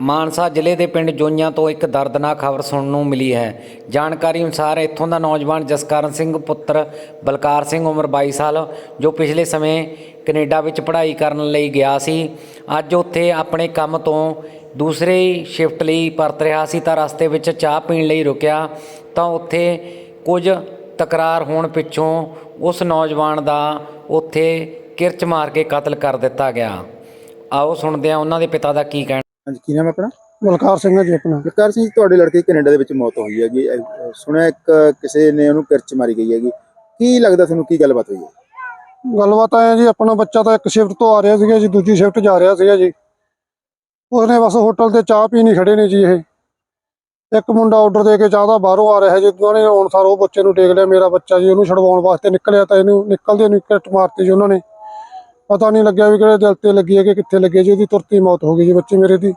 ਮਾਨਸਾ ਜ਼ਿਲ੍ਹੇ ਦੇ ਪਿੰਡ ਜੋਈਆਂ ਤੋਂ ਇੱਕ ਦਰਦਨਾਕ ਖਬਰ ਸੁਣਨ ਨੂੰ ਮਿਲੀ ਹੈ। ਜਾਣਕਾਰੀ ਅਨੁਸਾਰ ਇੱਥੋਂ ਦਾ ਨੌਜਵਾਨ ਜਸਕਰਨ ਸਿੰਘ ਪੁੱਤਰ ਬਲਕਾਰ ਸਿੰਘ ਉਮਰ 22 ਸਾਲ, ਜੋ ਪਿਛਲੇ ਸਮੇਂ ਕੈਨੇਡਾ ਵਿੱਚ ਪੜ੍ਹਾਈ ਕਰਨ ਲਈ ਗਿਆ ਸੀ, ਅੱਜ ਉੱਥੇ ਆਪਣੇ ਕੰਮ ਤੋਂ ਦੂਸਰੇ ਸ਼ਿਫਟ ਲਈ ਪਰਤ ਰਿਹਾ ਸੀ ਤਾਂ ਰਸਤੇ ਵਿੱਚ ਚਾਹ ਪੀਣ ਲਈ ਰੁਕਿਆ ਤਾਂ ਉੱਥੇ ਕੁਝ ਤਕਰਾਰ ਹੋਣ ਪਿੱਛੋਂ ਉਸ ਨੌਜਵਾਨ ਦਾ ਉੱਥੇ ਕਿਰਚ ਮਾਰ ਕੇ ਕਤਲ ਕਰ ਦਿੱਤਾ ਗਿਆ। ਆਓ ਸੁਣਦੇ ਹਾਂ ਉਹਨਾਂ ਦੇ ਪਿਤਾ ਦਾ ਕੀ ਕਹਿਣਾ। ਹਾਂਜੀ ਕੀ ਨਾਮ ਹੈ ਆਪਣਾ? ਬਲਕਾਰ ਸਿੰਘ ਹੈ ਜੀ ਆਪਣਾ। ਜਗਤਾਰ ਸਿੰਘ ਜੀ, ਤੁਹਾਡੇ ਲੜਕੇ ਦੀ ਕੈਨੇਡਾ ਦੇ ਵਿੱਚ ਮੌਤ ਹੋਈ ਹੈਗੀ। ਅਹ ਸੁਣਿਆ ਇੱਕ ਕਿਸੇ ਨੇ ਉਹਨੂੰ ਕਿਰਚ ਮਾਰੀ ਗਈ ਹੈਗੀ। ਕੀ ਲੱਗਦਾ ਤੁਹਾਨੂੰ ਕੀ ਗੱਲਬਾਤ ਹੋਈ ਹੈ? ਗੱਲਬਾਤ ਆਇਆ ਜੀ ਆਪਣਾ ਬੱਚਾ ਤਾਂ ਇੱਕ ਸ਼ਿਫਟ ਤੋਂ ਆ ਰਿਹਾ ਸੀਗਾ ਜੀ ਦੂਜੀ ਸ਼ਿਫਟ ਜਾ ਰਿਹਾ ਸੀਗਾ ਜੀ। ਉਹਨੇ ਬਸ ਹੋਟਲ ਤੇ ਚਾਹ ਪੀਣੀ ਖੜੇ ਨੇ ਜੀ ਇਹ। ਇੱਕ ਮੁੰਡਾ ਆਰਡਰ ਦੇ ਕੇ ਚਾਹ ਦਾ ਬਾਹਰੋਂ ਆ ਰਿਹਾ ਜੀ ਉਹਨੇ ਆਉਣ ਸਾਰ ਉਹ ਬੱਚੇ ਨੂੰ ਟੇਕ ਲਿਆ ਮੇਰਾ ਬੱਚਾ ਜੀ ਉਹਨੂੰ ਛਡਵਾਉਣ ਵਾਸਤੇ ਨਿਕਲਿਆ ਤਾਂ ਇਹਨੂੰ ਨਿਕਲਦੇ ਨੂੰ ਕਿਰਟ ਮਾਰਤੀ ਜੀ ਉਹਨਾਂ ਨੇ। ਪਤਾ ਨਹੀਂ ਲੱਗਿਆ ਵੀ ਕਿਹੜੇ ਦਿਲ ਤੇ ਲੱਗੀ ਹੈ ਕਿ ਕਿੱਥੇ ਲੱਗੀ ਹੈ ਜੀ ਉਹਦੀ ਤੁਰਤੀ ਮੌਤ ਹੋ ਗਈ ਜੀ ਬੱਚੇ ਮੇਰੇ ਦੀ।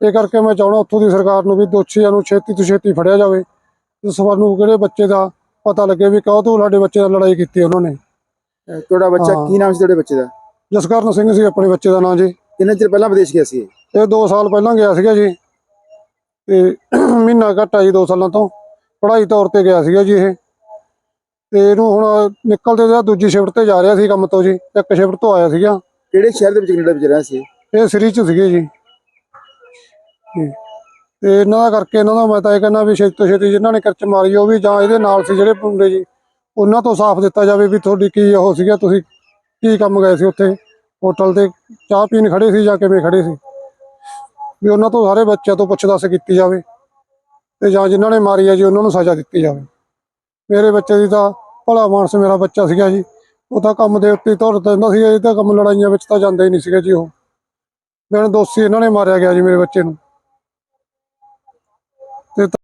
ਇਹ ਕਰਕੇ ਮੈਂ ਚਾਹਣਾ ਉੱਥੋਂ ਦੀ ਸਰਕਾਰ ਨੂੰ ਵੀ ਦੋਸ਼ੀਆਂ ਨੂੰ ਛੇਤੀ ਤੋਂ ਛੇਤੀ ਫੜਿਆ ਜਾਵੇ। ਤੇ ਸਾਨੂੰ ਕਿਹੜੇ ਬੱਚੇ ਦਾ ਪਤਾ ਲੱਗੇ ਵੀ ਕਦੋਂ ਤੋਂ ਸਾਡੇ ਬੱਚੇ ਨਾਲ ਲੜਾਈ ਕੀਤੀ ਉਹਨਾਂ ਨੇ। ਤੁਹਾਡਾ ਬੱਚਾ। ਕੀ ਨਾਮ ਸੀ ਤੁਹਾਡੇ ਬੱਚੇ ਦਾ? ਜਸਕਰਨ ਸਿੰਘ ਸੀ ਆਪਣੇ ਬੱਚੇ ਦਾ ਨਾਂ ਜੀ। ਕਿੰਨੇ ਚਿਰ ਪਹਿਲਾਂ ਵਿਦੇਸ਼ ਗਿਆ ਸੀ ਇਹ? ਇਹ 2 ਸਾਲ ਪਹਿਲਾਂ ਗਿਆ ਸੀਗਾ ਜੀ। ਤੇ ਮਹੀਨਾ ਘੱਟ ਜੀ 2 ਸਾਲਾਂ ਤੋਂ। ਪੜ੍ਹਾਈ ਤੌਰ ਤੇ ਗਿਆ ਸੀਗਾ ਜੀ ਇਹ। ਤੇ ਇਹਨੂੰ ਹੁਣ ਨਿਕਲਦੇ ਦਾ ਦੂਜੀ ਸ਼ਿਫਟ ਤੇ ਜਾ ਰਿਹਾ ਸੀ ਕੰਮ ਤੋਂ ਜੀ ਇੱਕ ਸ਼ਿਫਟ ਤੋਂ ਆਇਆ ਸੀਗਾ। ਕਿਹੜੇ ਸ਼ਹਿਰ ਦੇ ਵਿੱਚ ਕੈਨੇਡਾ ਵਿੱਚ ਰਹਿਆ ਸੀ? ਇਹ ਸ੍ਰੀ ਚ ਸੀਗੇ ਜੀ। ਜੀ। ਤੇ ਇਹਨਾਂ ਦਾ ਕਰਕੇ ਇਹਨਾਂ ਦਾ ਮੈਂ ਤਾਂ ਇਹ ਕਹਿੰਦਾ ਵੀ ਛੇਤੀ ਤੋਂ ਛੇਤੀ ਜਿਨ੍ਹਾਂ ਨੇ ਕਿਰਚ ਮਾਰੀ ਉਹ ਵੀ ਜਾਂ ਇਹਦੇ ਨਾਲ ਸੀ ਜਿਹੜੇ ਪੁੰਡੇ ਜੀ ਉਹਨਾਂ ਤੋਂ ਸਾਫ਼ ਦਿੱਤਾ ਜਾਵੇ ਵੀ ਤੁਹਾਡੀ ਕੀ ਉਹ ਸੀਗਾ ਤੁਸੀਂ ਕੀ ਕੰਮ ਗਏ ਸੀ ਉੱਥੇ? ਹੋਟਲ ਤੇ ਚਾਹ ਪੀਣ ਖੜੇ ਸੀ ਜਾਂ ਕਿਵੇਂ ਖੜੇ ਸੀ? ਵੀ ਉਹਨਾਂ ਤੋਂ ਸਾਰੇ ਬੱਚਿਆਂ ਤੋਂ ਪੁੱਛ ਦੱਸ ਕੀਤੀ ਜਾਵੇ। ਤੇ ਜਾਂ ਜਿਨ੍ਹਾਂ ਨੇ ਮਾਰੀ ਹੈ ਜੀ ਉਹਨਾਂ ਨੂੰ ਸਜ਼ਾ ਦਿੱਤੀ ਜਾਵੇ। ਮੇਰੇ ਬੱਚੇ ਦੀ ਤਾਂ ਭਲਾ ਮਾਨਸ ਮੇਰਾ ਬੱਚਾ ਸੀਗਾ ਜੀ। ਉਹ ਤਾਂ ਕੰਮ ਦੇ ਉੱਤੇ ਤੁਰ ਦਿੰਦਾ ਸੀ ਇਹ ਤਾਂ ਕੰਮ ਲੜਾਈਆਂ ਵਿੱਚ ਤਾਂ ਜਾਂਦਾ ਹੀ ਨਹੀਂ ਸੀਗਾ ਜੀ ਉਹ। ਮੈਨੂੰ ਦੋਸ਼ੀ ਇਹਨਾਂ ਨੇ ਮਾਰਿਆ ਗਿਆ ਜੀ ਮੇਰੇ ਬੱਚੇ ਨੂੰ। ਤੇ